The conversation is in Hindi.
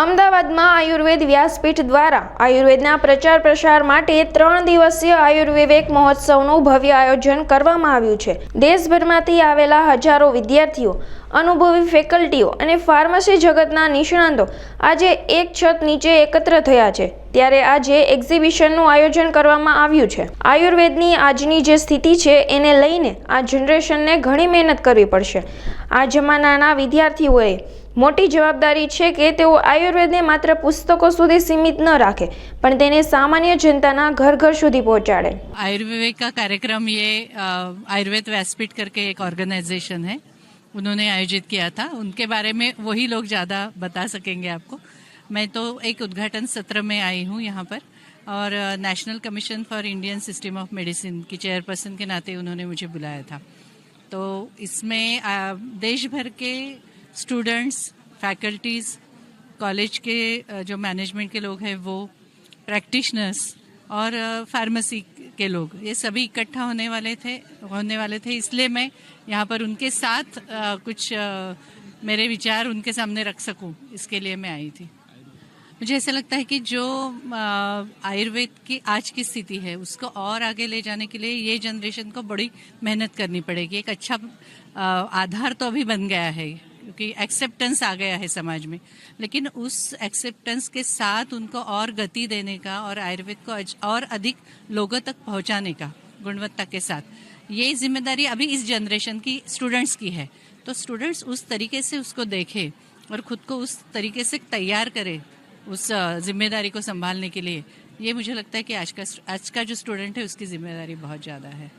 અમદાવાદમાં આયુર્વેદ વ્યાસપીઠ દ્વારા આયુર્વેદના પ્રચાર પ્રસાર માટે ત્રણ દિવસીય આયુર્વિવેક મહોત્સવનું ભવ્ય આયોજન કરવામાં આવ્યું છે. દેશભરમાંથી આવેલા હજારો વિદ્યાર્થીઓ અનુભવી ફેકલ્ટીઓ અને ફાર્મસી જગતના નિષ્ણાંતો આજે એક છત નીચે એકત્ર થયા છે. ત્યારે આજે એક્ઝિબિશનનું આયોજન કરવામાં આવ્યું છે. આયુર્વેદની આજની જે સ્થિતિ છે, એને લઈને આ જનરેશનને ઘણી મહેનત કરવી પડશે. આ જમાનાના વિદ્યાર્થીઓએ મોટી જવાબદારી છે કે તેઓ આયુર્વેદને માત્ર પુસ્તકો સુધી સીમિત ન રાખે, પણ તેને સામાન્ય જનતાના ઘર ઘર સુધી પહોંચાડે. આયુર્વેદ કાર્યક્રમ યે આયુર્વેદ વેસ્પિટ કરકે એક ઓર્ગેનાઇઝેશન હૈ. उन्होंने आयोजित किया था। उनके बारे में वही लोग ज़्यादा बता सकेंगे आपको। मैं तो एक उद्घाटन सत्र में आई हूँ यहाँ पर और national commission for Indian system of medicine की चेयरपर्सन के नाते उन्होंने मुझे बुलाया था। तो इसमें देश भर के स्टूडेंट्स फैकल्टीज़ कॉलेज के जो मैनेजमेंट के लोग हैं वो प्रैक्टिशनर्स और फार्मेसी के लोग। ये सभी इकट्ठा होने वाले थे होने वाले थे इसलिए मैं यहाँ पर उनके साथ अ, कुछ अ, मेरे विचार उनके सामने रख सकूँ इसके लिए मैं आई थी। मुझे ऐसा लगता है कि जो आयुर्वेद की आज की स्थिति है उसको और आगे ले जाने के लिए ये जनरेशन को बड़ी मेहनत करनी पड़ेगी। एक अच्छा आधार तो अभी बन गया है। क्योंकि एक्सेप्टेंस आ गया है समाज में। लेकिन उस एक्सेप्टेंस के साथ उनको और गति देने का और आयुर्वेद को और अधिक लोगों तक पहुँचाने का गुणवत्ता के साथ। ये ज़िम्मेदारी अभी इस जनरेशन की स्टूडेंट्स की है। तो स्टूडेंट्स उस तरीके से उसको देखें और खुद को उस तरीके से तैयार करें उस ज़िम्मेदारी को संभालने के लिए। ये मुझे लगता है कि आज का आज का जो स्टूडेंट है, उसकी ज़िम्मेदारी बहुत ज़्यादा है।